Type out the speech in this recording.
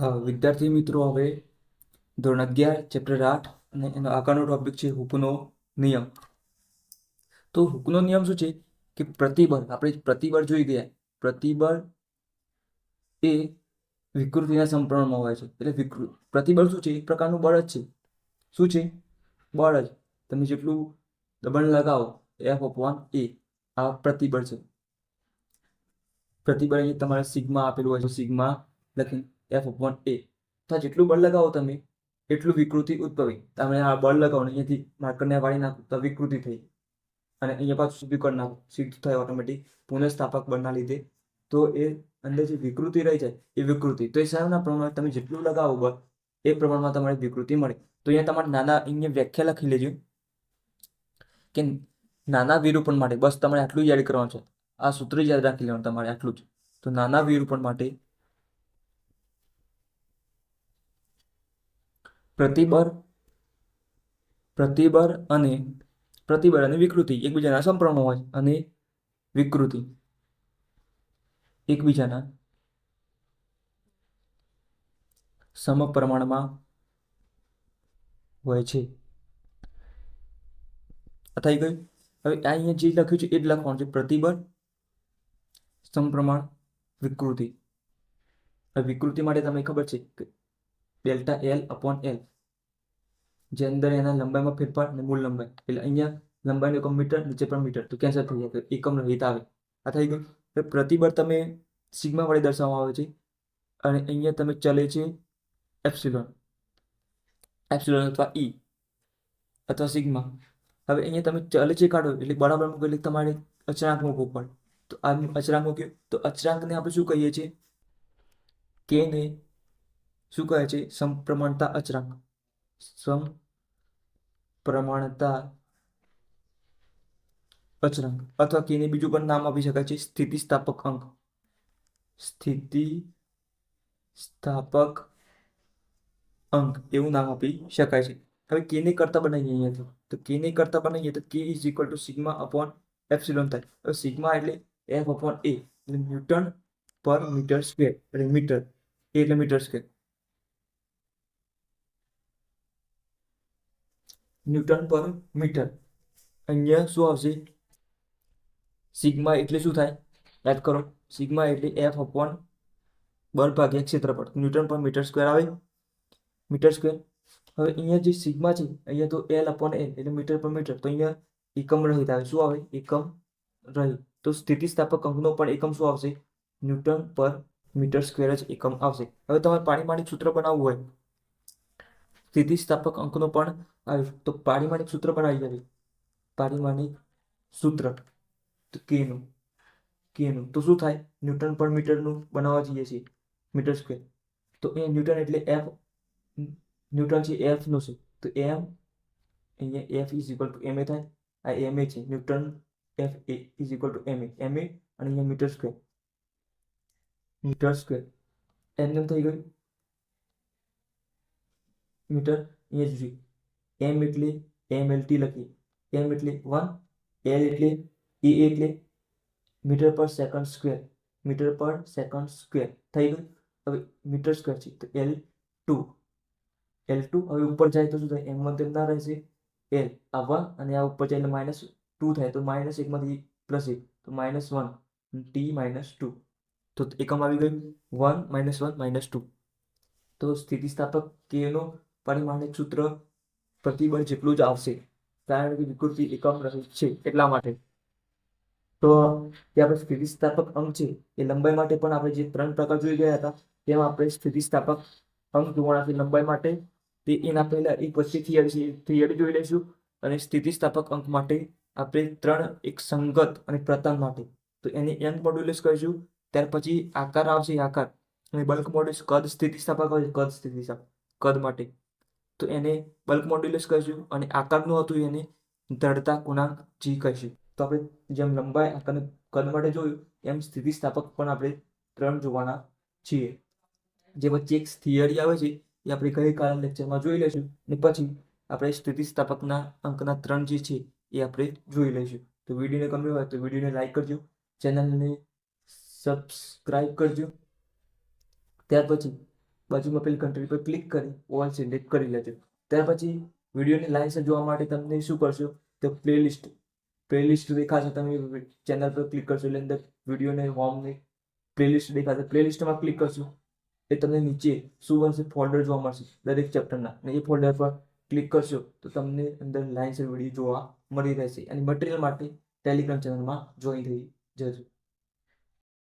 વિદ્યાર્થી મિત્રો, હવે ધોરણ અગિયાર ચેપ્ટર આઠ અને એનો આગળનો ટોપિક છે હુકનો નિયમ. તો હુકનો નિયમ શું છે? કે પ્રતિબળ, આપણે પ્રતિબળ જોઈ ગયા. પ્રતિબળ એ વિકૃતિના સંપ્રમાણમાં હોય છે. એટલે વિકૃત પ્રતિબળ શું છે? એક પ્રકારનું બળ જ છે. શું છે? બળ જ. તમે જેટલું દબાણ લગાવો એફ અપવાન એ આ પ્રતિબળ છે. પ્રતિબળ તમારે સિગ્મા આપેલું હોય છે, સિગ્મા લખીને. એફ અપોન એ તો જેટલું બળ લગાવો તમે, એટલું વિકૃતિ ઉદ્ભવી. તમે આ બળ લગાવો અહીંયાથી માર્કરને વાળી નાખો, તો વિકૃતિ થઈ અને અહીંયા પાછું સીધું કરી નાખો. સીધું થાય ઓટોમેટિક પુનઃસ્થાપક બળના લીધે. તો એ અંદર જે વિકૃતિ રહી જાય, એ વિકૃતિ. તો એ સાહેબના પ્રમાણમાં તમે જેટલું લગાવો બળ, એ પ્રમાણમાં તમારે વિકૃતિ મળે. તો અહીંયા તમારે નાના, અહીંયા વ્યાખ્યા લખી લેજો. કે નાના વિરૂપણ માટે બસ તમારે આટલું યાદ કરવાનું છે. આ સૂત્ર યાદ રાખી લેવાનું તમારે આટલું જ. તો નાના વિરૂપણ માટે પ્રતિબળ પ્રતિબર અને પ્રતિબળ અને વિકૃતિ. એકબીજાના સંપ્રમાણમાં હોય અને વિકૃતિ. એકબીજાના સમપ્રમાણમાં હોય છે. આ થઈ ગયું. હવે અહીંયા જે લખ્યું છે એ જ લખવાનું છે. પ્રતિબળ સમપ્રમાણ વિકૃતિ. વિકૃતિ માટે તમને ખબર છે કે ડેલ્ટા એલ અપોન એલ જે અંદર એના લંબાઈમાં ફેરફાર અને મૂળ લંબાઈ. એટલે અહીંયા લંબાઈનો એકમ મીટર, નીચે પણ મીટર. તો કેન્સલ થઈ જાય. એકમ રહિત આવે. આ થઈ ગયું. એટલે પ્રતિબળ તમે સિગ્મા વડે દર્શાવવામાં આવે છે. અને અહીંયા તમે ચલે છે એપ્સિલોન. એપ્સિલોન અથવા ઈ અથવા સિગ્મા. હવે અહીંયા તમે ચલે છે કાઢો. એટલે બરાબર મૂકો. એટલે તમારે અચળાંક મૂકવો પડે. તો આ અચળાંક મૂક્યો. તો અચળાંકને આપણે શું કહીએ છીએ? કે ને શું કહે છે? સમપ્રમાણતા અચળાંક. સમપ્રમાણતા અચરંગ અથવા કેને બીજું પણ નામ આપી શકાય છે, સ્થિતિસ્થાપક અંક. સ્થિતિ સ્થાપક અંક, એવું નામ આપી શકાય છે. હવે કેને કરતા બનાવીએ અહીંયાથી. તો કેને કરતા બનાવીએ તો કે is equal to sigma upon epsilon થાય. હવે સિગ્મા એટલે એફ અપોન એ એટલે ન્યૂટન પર મીટર સ્ક્વેર, એટલે મીટર એ એટલે metre square. Newton per metre. અહીંયા શું આવશે? સિગ્મા એટલે શું થાય? યાદ કરો, સિગ્મા એટલે એફ અપોન બળ ભાગ્યા ક્ષેત્રફળ. ન્યૂટન પર મીટર સ્ક્વેર આવે? Metre square. હવે અહીંયા જે સિગ્મા છે, અહીંયા તો એલ અપોન એલ એટલે મીટર પર મીટર. તો અહીંયા એકમ રહિત આવે. શું આવે? એકમ રહિત. તો સ્થિતિસ્થાપક અંકનો પણ એકમ શું આવશે? ન્યૂટન પર મીટર સ્ક્વેર જ એકમ આવશે. હવે તમારે પાણીમાણિક સૂત્ર બનાવવું હોય. સ્થિતિસ્થાપક અંકનો પણ આવે. તો પારિમાણિક સૂત્ર પણ આવી જાય. પારિમાણિક સૂત્ર. તો કેનું કેનું તો શું થાય? ન્યૂટન પર મીટરનું બનાવવા જઈએ છીએ. Metre square. તો એ ન્યૂટન એટલે એફ ન્યૂટન છે એફનું છે. તો એમ અહીંયા F is equal to M A થાય. આ એમ એ છે. Newton F A is equal to M A M A અને અહીંયા મીટર સ્ક્વેર. Metre square. એમ થઈ ગયું. મીટર, અહીંયા જોઈએ એમ એટલે એમ એલ ટી લખીએ. એમ એટલે વન એલ એટલે એ એટલે metre per second square metre per second square થઈ ગયું? હવે મીટર સ્ક્વેર છે. તો એલ ટુ એલ ટુ હવે ઉપર જાય તો શું થાય? એમ વન તેમ ના રહેશે. એલ આ વન અને આ ઉપર જાય એટલે માઇનસ ટુ થાય. તો માઇનસ એકમાંથી પ્લસ એક. તો minus one T minus two તો એકમ આવી ગયું. One minus one minus two તો સ્થિતિસ્થાપક કેનો પરિમાણિક સૂત્ર પ્રતિબળ જેટલું જ આવશે. કારણ કે વિકૃતિ એકમ રહે છે એટલા માટે. તો જે આપણે સ્થિતિસ્થાપક અંક છે, એ લંબાઈ માટે પણ આપણે જે ત્રણ પ્રકાર જોઈ ગયા હતા, તેમાં આપણે સ્થિતિસ્થાપક અંક જોવાના છે લંબાઈ માટે. તે એના પહેલા એક વચ્ચે થિયરી થિયરી જોઈ લઈશું. અને સ્થિતિસ્થાપક અંક માટે આપણે ત્રણ એક સંગત અને પ્રતાપ માટે. તો એને એન મોડ્યુલસ કહીશું. ત્યાર પછી આકાર આવશે આકાર. અને બલ્ક મોડ્યુલસ કદ સ્થિતિસ્થાપક આવે કદ સ્થિતિસ્થાપક, કદ માટે. તો એને બલ્ક મોડ્યુલસ કહીશું અને આકારનું હતું એને દ્રઢતા ગુણાંક જી કહીશું. તો આપણે જેમ લંબાઈ આકાર કદ માટે જોયું, એમ સ્થિતિસ્થાપક પણ આપણે ત્રણ જોવાના છીએ. જે વચ્ચે એક થિયરી આવે છે, એ આપણે ગઈકાલના લેક્ચરમાં જોઈ લઈશું. અને પછી આપણે સ્થિતિસ્થાપકના અંકના ત્રણ જે છે, એ આપણે જોઈ લઈશું. તો વિડીયોને ગમ્યું હોય તો વિડીયોને લાઈક કરજો, ચેનલને સબસ્ક્રાઈબ કરજો. ત્યાર પછી બાજુમાં પેલી કન્ટ્રી પર ક્લિક કરી ઓલ સિલેક્ટ કરી લેજો. ત્યાર પછી વિડીયોની લાઇન્સ જોવા માટે તમને શું કરશો? તો પ્લેલિસ્ટ પ્લેલિસ્ટ દેખાશે તમે ચેનલ પર ક્લિક કરશો એટલે અંદર વિડીયોને હોમની પ્લેલિસ્ટ દેખાશે. પ્લેલિસ્ટમાં ક્લિક કરશો, એ તમને નીચે શું બનશે ફોલ્ડર જોવા મળશે, દરેક ચેપ્ટરના અને એ ફોલ્ડર પર ક્લિક કરશો, તો તમને અંદર લાઇન્સ વીડિયો જોવા મળી રહેશે. અને મટીરિયલ માટે ટેલિગ્રામ ચેનલમાં જોઈન થઈ જજો.